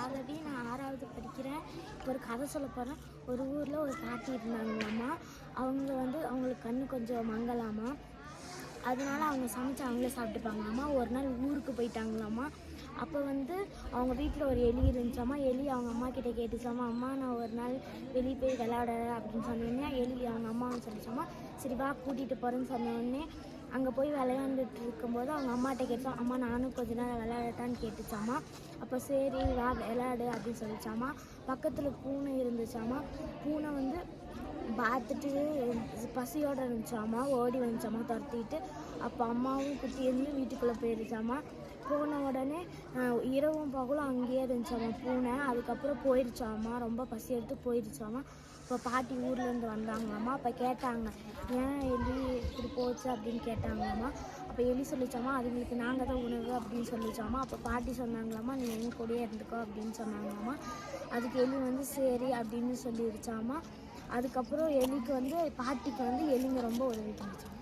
வணக்கம் ராகவி நான் ஆறாவது படிக்கிறேன். இப்போ ஒரு கதை சொல்ல போகிறேன் ஒரு ஊரில் ஒரு பாட்டி இருந்தாங்களாமா அவங்க வந்து அவங்களுக்கு கண்ணு கொஞ்சம் மங்கலாமா? அதனால அவங்க சமைச்சு அவங்களே சாப்பிட்டுப்பாங்களாம்மா ஒரு நாள் ஊருக்கு போயிட்டாங்களாம்மா அப்போ வந்து அவங்க வீட்டில் ஒரு எலி இருந்துச்சாமா? எலி அவங்க அம்மா கிட்ட கேட்டுச்சாமா? அம்மா நான் ஒரு நாள் வெளியே போய் விளையாட அப்படின்னு சொன்னோடனே எலி அவங்க அம்மாவும் சொல்லிச்சாமா? சரி வா கூட்டிகிட்டு போகிறேன்னு சொன்னோடனே அங்கே போய் விளையாண்டுட்டு இருக்கும்போது அவங்க அம்மாட்ட கேட்டோம் அம்மா நானும் கொஞ்ச நேரம் விளையாடட்டான்னு கேட்டுச்சாமா அப்போ சரி வா விளையாடு அப்படின்னு சொல்லிச்சாமா பக்கத்தில் பூனை இருந்துச்சாமா பூனை வந்து பார்த்துட்டு பசியோட இருந்துச்சாமா? ஓடி வந்துச்சாமா? துரத்திட்டு. அப்போ அம்மாவும் குட்டி இருந்து வீட்டுக்குள்ளே போயிருச்சாமா? போன உடனே இரவும் பகலும் அங்கேயே இருந்துச்சாமா? பூனை அதுக்கப்புறம் போயிருச்சாம்மா ரொம்ப பசி எடுத்து போயிருச்சாம்மா இப்போ பாட்டி ஊர்லேருந்து வந்தாங்களாம்மா அப்போ கேட்டாங்க ஏன் எலி இப்படி போச்சு? அப்படின்னு கேட்டாங்களாம்மா அப்போ எலி சொல்லிச்சாமா அதுங்களுக்கு நாங்கள் தான் உணவு அப்படின்னு சொல்லிச்சாமா. அப்போ பாட்டி சொன்னாங்களாம்மா நீ எங்கள் கூடயே இருந்துக்கோ அப்படின்னு சொன்னாங்களாம்மா அதுக்கு எலி வந்து சரி அப்படின்னு சொல்லிருச்சாம்மா அதுக்கப்புறம் எலிக்கு வந்து பாட்டிக்கு வந்து எலிங்க ரொம்ப உதவி பண்ணிச்சாமா.